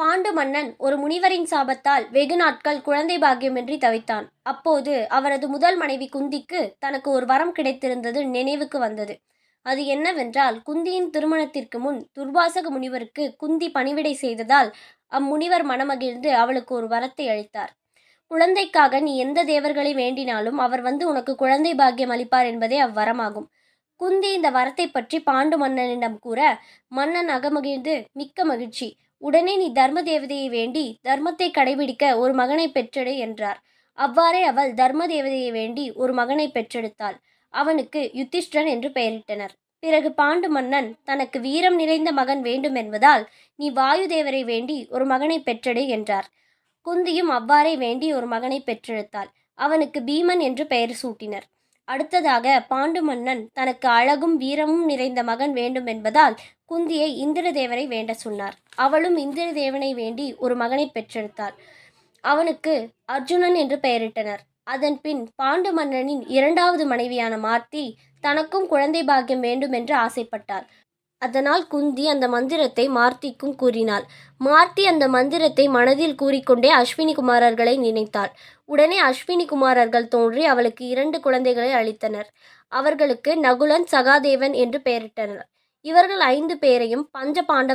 Bond மன்னன் ஒரு முனிவரின் சாபத்தால் வெகு நாட்கள் குழந்தை பாக்கியமின்றி தவித்தான். அப்போது அவரது முதல் மனைவி குந்திக்கு தனக்கு ஒரு வரம் கிடைத்திருந்தது நினைவுக்கு வந்தது. அது என்னவென்றால் குந்தியின் திருமணத்திற்கு முன் துர்வாசக முனிவருக்கு குந்தி பணிவிடை செய்ததால் அம்முனிவர் மனமகிழ்ந்து அவளுக்கு ஒரு வரத்தை அளித்தார். குழந்தைக்காக நீ எந்த தேவர்களை வேண்டினாலும் அவர் வந்து உனக்கு குழந்தை பாக்கியம் அளிப்பார் என்பதே அவ்வரமாகும். குந்தி இந்த வரத்தை பற்றி பாண்டு மன்னனிடம் கூற மன்னன் அகமகிழ்ந்து மிக்க மகிழ்ச்சி. உடனே நீ தர்ம தேவதையை வேண்டி தர்மத்தை கடைபிடிக்க ஒரு மகனை பெற்றெடு என்றார். அவ்வாறே அவள் தர்ம தேவதையை வேண்டி ஒரு மகனை பெற்றெடுத்தாள். அவனுக்கு யுத்திஷ்டன் என்று பெயரிட்டனர். பிறகு பாண்டு மன்னன் தனக்கு வீரம் நிறைந்த மகன் வேண்டும் என்பதால் நீ வாயு தேவரை வேண்டி ஒரு மகனை பெற்றெடு என்றார். குந்தியும் அவ்வாறே வேண்டி ஒரு மகனை பெற்றெடுத்தாள். அவனுக்கு பீமன் என்று பெயர் சூட்டினர். அடுத்ததாக பாண்டு மன்னன் தனக்கு அழகும் வீரமும் நிறைந்த மகன் வேண்டும் என்பதால் குந்தியை இந்திரதேவனை வேண்ட சொன்னார். அவளும் இந்திரதேவனை வேண்டி ஒரு மகனை பெற்றெடுத்தாள். அவனுக்கு அர்ஜுனன் என்று பெயரிட்டனர். அதன்பின் பாண்டு மன்னனின் இரண்டாவது மனைவியான மார்த்தி தனக்கும் குழந்தை பாக்கியம் வேண்டும் என்று ஆசைப்பட்டாள். அதனால் குந்தி அந்த மந்திரத்தை மார்த்திக்கும் கூறினாள். மார்த்தி அந்த மந்திரத்தை மனதில் கூறிக்கொண்டே அஸ்வினி குமாரர்களை நினைத்தாள். உடனே அஸ்வினி குமாரர்கள் தோன்றி அவளுக்கு இரண்டு குழந்தைகளை அளித்தனர். அவர்களுக்கு நகுலன் சகாதேவன் என்று பெயரிட்டனர். இவர்கள் ஐந்து பேரையும் பஞ்ச பாண்டவ